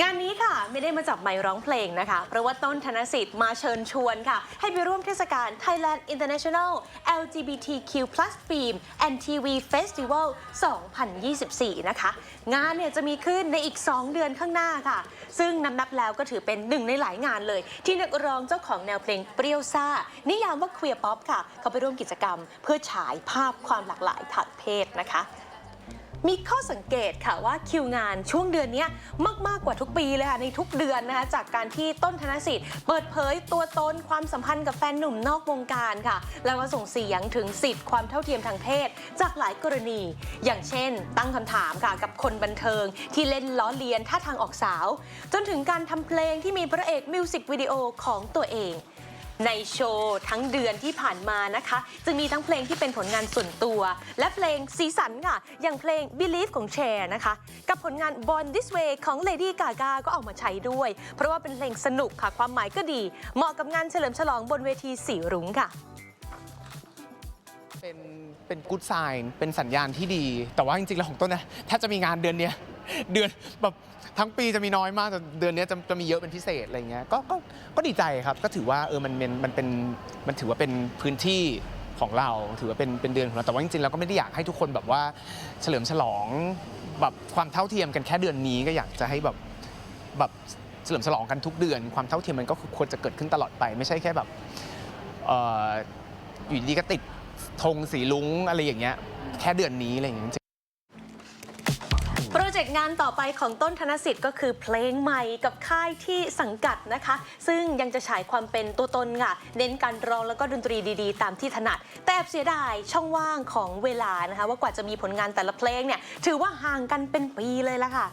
งานนี้ค่ะไม่ได้มาจับไมค์ร้องเพลงนะคะ เพราะว่าต้นธนสิทธิ์มาเชิญชวนค่ะ ให้ไปร่วมเทศกาล Thailand International LGBTQ+ Film and TV Festival 2024 นะคะ งานเนี่ยจะมีขึ้นในอีก 2 เดือนข้างหน้าค่ะ ซึ่งนับนับแล้วก็ถือเป็นหนึ่งในหลายงานเลย ที่นักร้องเจ้าของแนวเพลงเปรี้ยวซ่า นิยามว่า queer pop ค่ะ เขาไปร่วมกิจกรรม เพื่อฉายภาพความหลากหลายทางเพศนะคะ มีข้อสังเกตค่ะว่าคิวงานช่วงเดือนนี้มากมากกว่าทุกปีเลยค่ะในทุกเดือนนะคะจากการที่ต้นธนสิทธิ์เปิดเผยตัวตนความสัมพันธ์กับแฟนหนุ่มนอกวงการค่ะ แล้วก็ส่งเสียงถึงสิทธิ์ความเท่าเทียมทางเพศ จากหลายกรณี อย่างเช่น ตั้งคำถามค่ะกับคนบันเทิง ที่เล่นล้อเลียนท่าทางออกสาว จนถึงการทำเพลงที่มีพระเอกมิวสิกวิดีโอของตัวเอง ในโชว์ทั้งเดือนที่ผ่านมานะคะ จึงมีทั้งเพลงที่เป็นผลงานส่วนตัว และเพลงสีสันค่ะ อย่างเพลง Believe ของแชร์นะคะ กับผลงาน Born This Way ของ Lady Gaga ก็เอามาใช้ด้วย เพราะว่าเป็นเพลงสนุกค่ะ ความหมายก็ดี เหมาะกับงานเฉลิมฉลองบนเวทีสีรุ้งค่ะ เป็นเป็นกู๊ดไซน์เป็นสัญญาณที่ดี แต่ว่าจริงๆแล้วของต้นนะถ้าจะมีงานเดือนเนี้ยเดือนแบบทั้งปีจะมีน้อยมากแต่เดือนเนี้ยจะจะมีเยอะเป็นพิเศษอะไรเงี้ยก็ก็ก็ดีใจครับ ก็ถือว่าเออมันเป็นมันเป็นมันถือว่าเป็นพื้นที่ของเรา ถือว่าเป็นเป็นเดือนของเราแต่ว่าจริงๆเราก็ไม่ได้อยากให้ทุกคนแบบว่าเฉลิมฉลองแบบความเท่าเทียมกันแค่เดือนนี้ก็อยากจะให้แบบแบบเฉลิมฉลองกันทุกเดือน ความเท่าเทียมมันก็ควรจะเกิดขึ้นตลอดไป ไม่ใช่แค่แบบเอ่ออยู่ดีก็ติด ธงสีลุงอะไรอย่างเงี้ยแค่เดือนนี้อะไรอย่างเงี้ย โปรเจกต์งานต่อไปของต้นธนสิทธิ์ก็คือเพลงใหม่กับค่ายที่สังกัดนะคะ ซึ่งยังจะฉายความเป็นตัวตนค่ะเน้นการร้องแล้วก็ดนตรีดีๆ ตามที่ถนัด แต่แอบเสียดายช่องว่างของเวลานะคะ ว่ากว่าจะมีผลงานแต่ละเพลงเนี่ยถือว่าห่างกันเป็นปีเลยละค่ะ